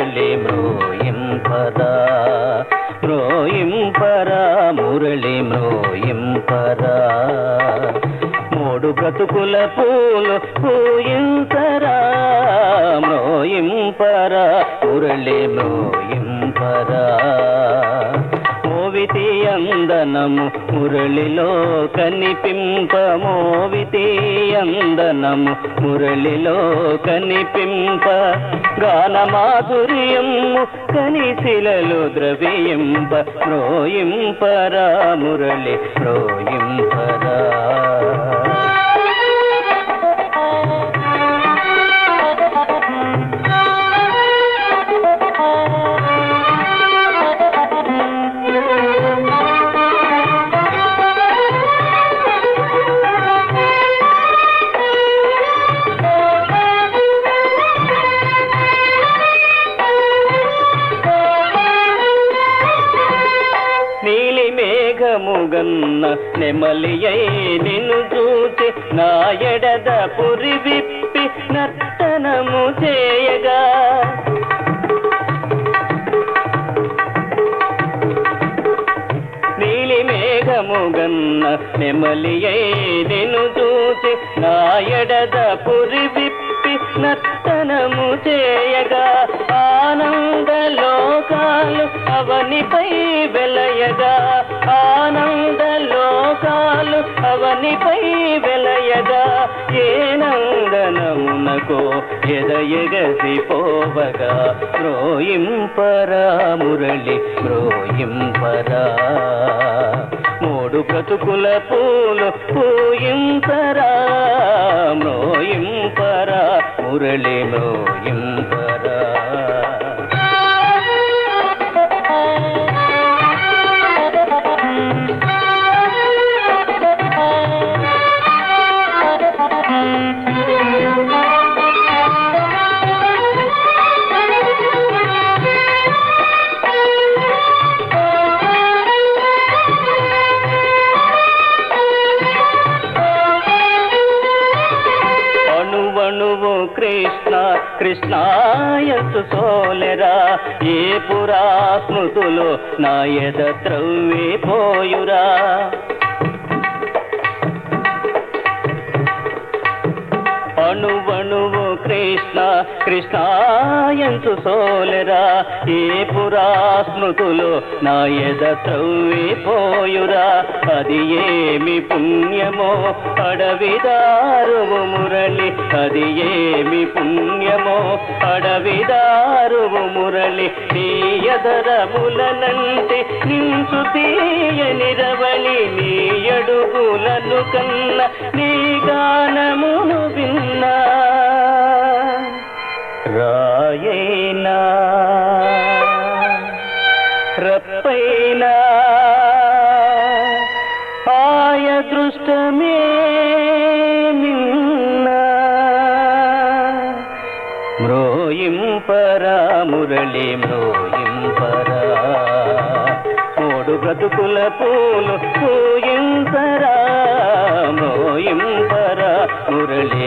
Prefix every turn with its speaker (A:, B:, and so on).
A: మ్రోయింపరా మురళి మ్రోయింపరా మ్రోయింపరా మురళి మ్రోయింపరా మూడు బ్రతుకుల పూలు పూయించరా మ్రోయింపరా మురళి మ్రోయింపరా మోవితి అందనము మురళిలో కనిపింప అందనము మురళిలో కనిపింప గానమాధుర్యము కనిశిలలో ద్రవ్యంబ మ్రోయింపరా మురళి రోయింపరా మేఘముగన్న నెమలియై నిన్ను చూచి నా ఎడద పురి విప్పి నర్తనము చేయగా. నీలి మేఘముగన్న నెమలియై నిన్ను చూచి నా ఎడద పురి విప్పి నర్తనము చేయగా. ఆనంద లోకాలు అవనిపై వెలయగా మనకో ఎదయగసి పోవగా మ్రోయింపరా మురళి మ్రోయింపరా మూడు బ్రతుకుల పూలు పూయింపరా మ్రోయింపరా మురళి మ్రోయింపరా కృష్ణ కృష్ణాయసు సోలెరా ఏ పురా స్మృతులు నా ఎద త్రవ్వే పోయురా. అణువణువు కృష్ణ కృష్ణాయంచు సోలరా ఏ పురా స్మృతులు నా ఎద త్రవ్వి పోయురా అది ఏమి పుణ్యమో అడవిదారువు మురళి అది ఏమి పుణ్యమో అడవిదారువు మురళి నీ ఎదరములనంటే మనసు తీయని రవళి నీ అడుగులను కన్న నీ గానమును విన్నా. రాయేనా రప్పైనా ఆయ దృష్టమే మ్రోయింపరా మురళి మ్రోయింపరా మూడు బ్రతుకుల పూలు పూయింపరా మోయింపరా మురళి